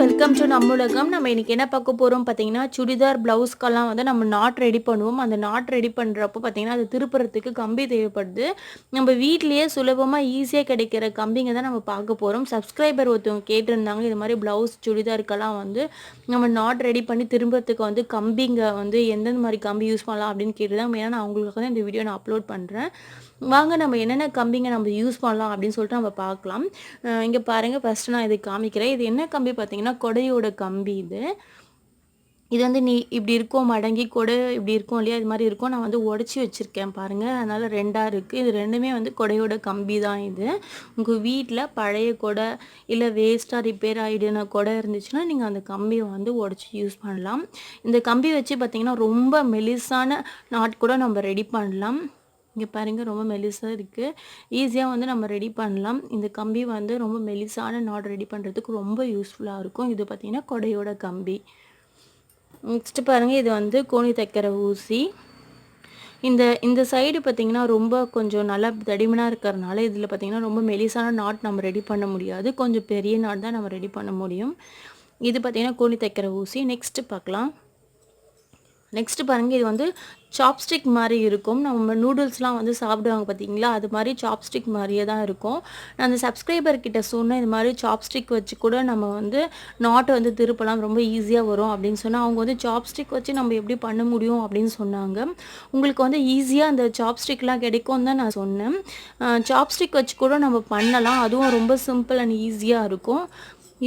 Welcome to நம்ம நம்ம இன்னைக்கு என்ன பார்க்க போகிறோம் பார்த்தீங்கன்னா சுடிதார் ப்ளவுஸ்க்கெல்லாம் வந்து நம்ம நாட் ரெடி பண்ணுவோம். அந்த நாட் ரெடி பண்ணுறப்போ பார்த்தீங்கன்னா அது திருப்புறத்துக்கு கம்பி தேவைப்படுது. நம்ம வீட்லேயே சுலபமாக ஈஸியாக கிடைக்கிற கம்பிங்க தான் நம்ம பார்க்க போகிறோம் சப்ஸ்கிரைபர் ஒருத்தவங்க கேட்டிருந்தாங்க இது மாதிரி ப்ளவுஸ் சுடிதாருக்கெல்லாம் வந்து நம்ம நாட் ரெடி பண்ணி திரும்புறதுக்கு வந்து கம்பிங்க வந்து எந்தெந்த மாதிரி கம்பி யூஸ் பண்ணலாம் அப்படின்னு கேட்டு தான் மெயினாக நான் அவங்களுக்கு தான் இந்த வீடியோ நான் அப்லோட் பண்ணுறேன் வாங்க நம்ம என்னென்ன கம்பிங்க நம்ம யூஸ் பண்ணலாம் அப்படின்னு சொல்லிட்டு நம்ம பார்க்கலாம். இங்கே பாருங்கள் ஃபஸ்ட்டு நான் இது காமிக்கிறேன். இது என்ன கம்பி பார்த்தீங்கன்னா கொடையோட கம்பி இது. இது வந்து நீ இப்படி இருக்கும் மடங்கி கொடை இப்படி இருக்கும் இல்லையா இது மாதிரி இருக்கும். நான் வந்து உடச்சி வச்சுருக்கேன் பாருங்கள் அதனால் ரெண்டாக இருக்குது இது ரெண்டுமே வந்து கொடையோட கம்பி தான் இது. உங்கள் வீட்டில் பழைய கொடை இல்லை வேஸ்ட்டாக ரிப்பேர் ஆகிடுன கொடை இருந்துச்சுன்னா நீங்கள் அந்த கம்பியை வந்து உடச்சி யூஸ் பண்ணலாம். இந்த கம்பி வச்சு பார்த்திங்கன்னா ரொம்ப மெலிசான நாட் கூட நம்ம ரெடி பண்ணலாம். இங்கே பாருங்கள் ரொம்ப மெலிசாக இருக்குது ஈஸியாக வந்து நம்ம ரெடி பண்ணலாம். இந்த கம்பி வந்து ரொம்ப மெலிசான நாட் ரெடி பண்ணுறதுக்கு ரொம்ப யூஸ்ஃபுல்லாக இருக்கும். இது பார்த்திங்கன்னா கொடையோட கம்பி. நெக்ஸ்ட்டு பாருங்கள் இது வந்து கோணி தைக்கிற ஊசி. இந்த இந்த சைடு பார்த்திங்கன்னா ரொம்ப கொஞ்சம் நல்லா தடிமனாக இருக்கிறனால இதில் பார்த்திங்கன்னா ரொம்ப மெலிசான நாட் நம்ம ரெடி பண்ண முடியாது. கொஞ்சம் பெரிய நாட் தான் நம்ம ரெடி பண்ண முடியும். இது பார்த்திங்கன்னா கோணி தைக்கிற ஊசி. நெக்ஸ்ட்டு பார்க்கலாம் நெக்ஸ்ட்டு பாருங்கள் இது வந்து சாப்ஸ்டிக் மாதிரி இருக்கும். நம்ம நூடுல்ஸ்லாம் வந்து சாப்பிடுவாங்க பார்த்தீங்களா அது மாதிரி சாப்ஸ்டிக் மாதிரியே தான் இருக்கும். நான் அந்த சப்ஸ்கிரைபர் கிட்ட சொன்னேன் இது மாதிரி சாப்ஸ்டிக் வச்சு கூட நம்ம வந்து நாட்டை வந்து திருப்பலாம் ரொம்ப ஈஸியாக வரும் அப்படின்னு சொன்னால் அவங்க வந்து சாப்ஸ்டிக் வச்சு நம்ம எப்படி பண்ண முடியும் அப்படின்னு சொன்னாங்க. உங்களுக்கு வந்து ஈஸியாக அந்த சாப்ஸ்டிக்லாம் கிடைக்கும் தான் நான் சொன்னேன். சாப்ஸ்டிக் வச்சு கூட நம்ம பண்ணலாம். அதுவும் ரொம்ப சிம்பிள் அண்ட் ஈஸியாக இருக்கும்.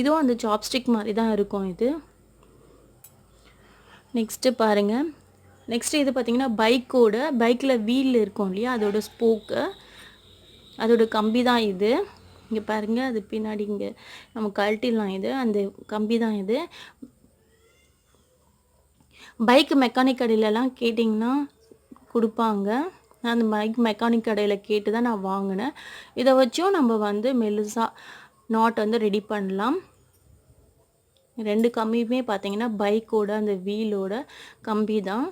இதுவும் அந்த சாப்ஸ்டிக் மாதிரி தான் இருக்கும் இது. நெக்ஸ்ட்டு பாருங்கள் நெக்ஸ்ட்டு இது பார்த்திங்கன்னா பைக்கோட பைக்கில் வீல் இருக்கும் இல்லையா? அதோட ஸ்போக்கு அதோட கம்பி தான் இது. இங்கே பாருங்கள் அது பின்னாடி இங்கே நம்ம கழட்டிடலாம் இது. அந்த கம்பி தான் இது. பைக் மெக்கானிக் கடையிலலாம் கேட்டிங்கன்னா கொடுப்பாங்க. நான் அந்த பைக் மெக்கானிக் கடையில் கேட்டு தான் நான் வாங்கினேன். இதை வச்சும் நம்ம வந்து மெலுசாக நாட் வந்து ரெடி பண்ணலாம். ரெண்டு கம்பியுமே பார்த்தீங்கன்னா பைக்கோட அந்த வீலோட கம்பி தான்.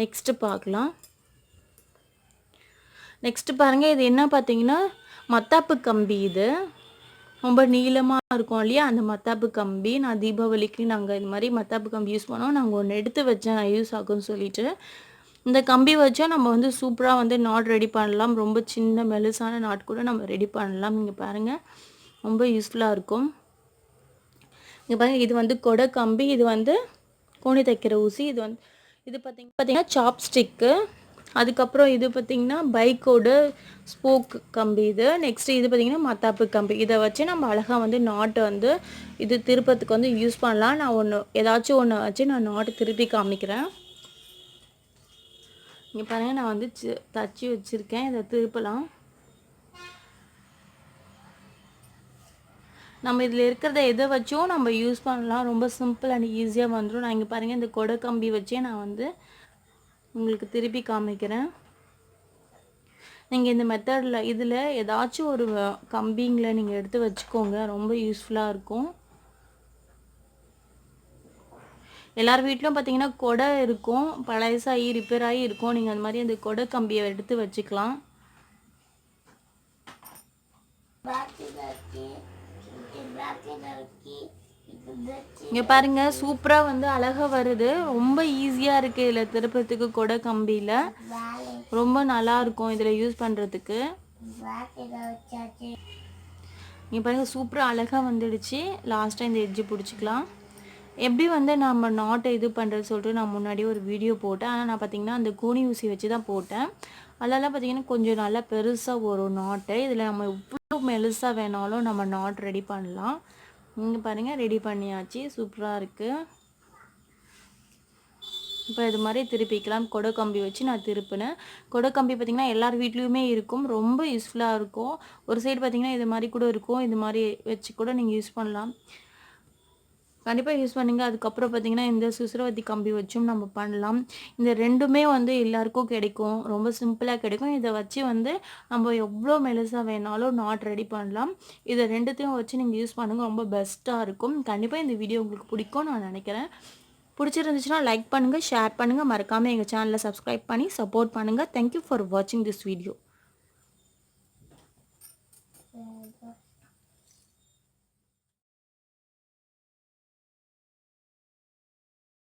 நெக்ஸ்ட்டு பார்க்கலாம். நெக்ஸ்ட்டு பாருங்கள் இது என்ன பார்த்தீங்கன்னா மத்தாப்பு கம்பி இது. ரொம்ப நீளமாக இருக்கும் இல்லையா? அந்த மத்தாப்பு கம்பி. நான் தீபாவளிக்கு நாங்கள் இது மாதிரி மத்தாப்பு கம்பி யூஸ் பண்ணோம் நாங்கள் ஒன்று எடுத்து வச்சேன் நான் யூஸ் ஆகும்னு சொல்லிட்டு. இந்த கம்பி வச்சா நம்ம வந்து சூப்பராக வந்து நாட் ரெடி பண்ணலாம். ரொம்ப சின்ன மெலுசான நாட் கூட நம்ம ரெடி பண்ணலாம். நீங்கள் பாருங்கள் ரொம்ப யூஸ்ஃபுல்லாக இருக்கும். இங்கே பாருங்கள் இது வந்து கொடை கம்பி இது வந்து கோணி தைக்கிற ஊசி இது வந்து இது பார்த்திங்க பார்த்திங்கன்னா சாப்ஸ்டிக்கு அதுக்கப்புறம் இது பார்த்திங்கன்னா பைக்கோட ஸ்போக் கம்பி இது. நெக்ஸ்ட்டு இது பார்த்திங்கன்னா மத்தாப்பு கம்பி. இதை வச்சு நம்ம அழகாக வந்து நாட்டை வந்து இது திருப்பத்துக்கு வந்து யூஸ் பண்ணலாம். நான் ஒன்று ஏதாச்சும் ஒன்று வச்சு நான் நாட்டை திருப்பி காமிக்கிறேன். இங்கே பாருங்கள் நான் வந்து தச்சு வச்சுருக்கேன். இதை திருப்பலாம். நம்ம இதில் இருக்கிறத எதை வச்சும் நம்ம யூஸ் பண்ணலாம். ரொம்ப சிம்பிள் அண்ட் ஈஸியாக வந்துடும் நான் இங்கே பாருங்கள் இந்த கொடை கம்பி வச்சே நான் வந்து உங்களுக்கு திருப்பி காமிக்கிறேன். நீங்கள் இந்த மெத்தடில் இதில் ஏதாச்சும் ஒரு கம்பிங்களை நீங்கள் எடுத்து வச்சுக்கோங்க. ரொம்ப யூஸ்ஃபுல்லாக இருக்கும். எல்லார் வீட்லையும் பார்த்தீங்கன்னா கொடை இருக்கும். பழசாகி ரிப்பேர் ஆகி இருக்கும். நீங்கள் அந்த மாதிரி அந்த கொடை கம்பியை எடுத்து வச்சுக்கலாம். இங்கே பாருங்க சூப்பராக வந்து அழகாக வருது. ரொம்ப ஈஸியாக இருக்குது இதில் திருப்பத்துக்கு கொடை கம்பியில். ரொம்ப நல்லா இருக்கும் இதில் யூஸ் பண்ணுறதுக்கு இங்கே பாருங்க சூப்பராக அழகாக வந்துடுச்சு. லாஸ்ட்டாக இந்த எட்ஜு பிடிச்சிக்கலாம். எப்படி வந்து நம்ம நாட்டை இது பண்ணுறது சொல்லிட்டு நான் முன்னாடி ஒரு வீடியோ போட்டேன். ஆனால் நான் பார்த்தீங்கன்னா அந்த கூனி ஊசி வச்சு தான் போட்டேன். அதெல்லாம் பார்த்தீங்கன்னா கொஞ்சம் நல்லா பெருசாக வரும் நாட்டை இதில் நம்ம எவ்வளோ மெலுசாக வேணாலும் நம்ம நாட் ரெடி பண்ணலாம். இங்கே பாருங்கள் ரெடி பண்ணியாச்சு. சூப்பராக இருக்குது இப்போ இது மாதிரி திருப்பிக்கலாம். கொடை கம்பி வச்சு நான் திருப்பினேன். கொடை கம்பி பார்த்திங்கன்னா எல்லார் வீட்லேயுமே இருக்கும். ரொம்ப யூஸ்ஃபுல்லாக இருக்கும். ஒரு சைடு பார்த்திங்கன்னா இது மாதிரி கூட இருக்கும். இது மாதிரி வச்சு கூட நீங்கள் யூஸ் பண்ணலாம். கண்டிப்பாக யூஸ் பண்ணுங்கள் அதுக்கப்புறம் பார்த்திங்கன்னா இந்த சுசுரவத்தி கம்பி வச்சும் நம்ம பண்ணலாம். இந்த ரெண்டுமே வந்து எல்லாருக்கும் கிடைக்கும். ரொம்ப சிம்பிளாக கிடைக்கும். இதை வச்சு வந்து நம்ம எவ்வளோ மெலுசாக வேணாலும் நாட் ரெடி பண்ணலாம். இதை ரெண்டுத்தையும் வச்சு நீங்கள் யூஸ் பண்ணுங்கள் ரொம்ப பெஸ்ட்டாக இருக்கும். கண்டிப்பாக இந்த வீடியோ உங்களுக்கு பிடிக்கும் நான் நினைக்கிறேன். பிடிச்சிருந்துச்சுன்னா லைக் பண்ணுங்கள் ஷேர் பண்ணுங்கள் மறக்காமல் எங்கள் சேனலை சப்ஸ்கிரைப் பண்ணி சப்போர்ட் பண்ணுங்கள் தேங்க்யூ ஃபார் வாட்சிங் திஸ் வீடியோ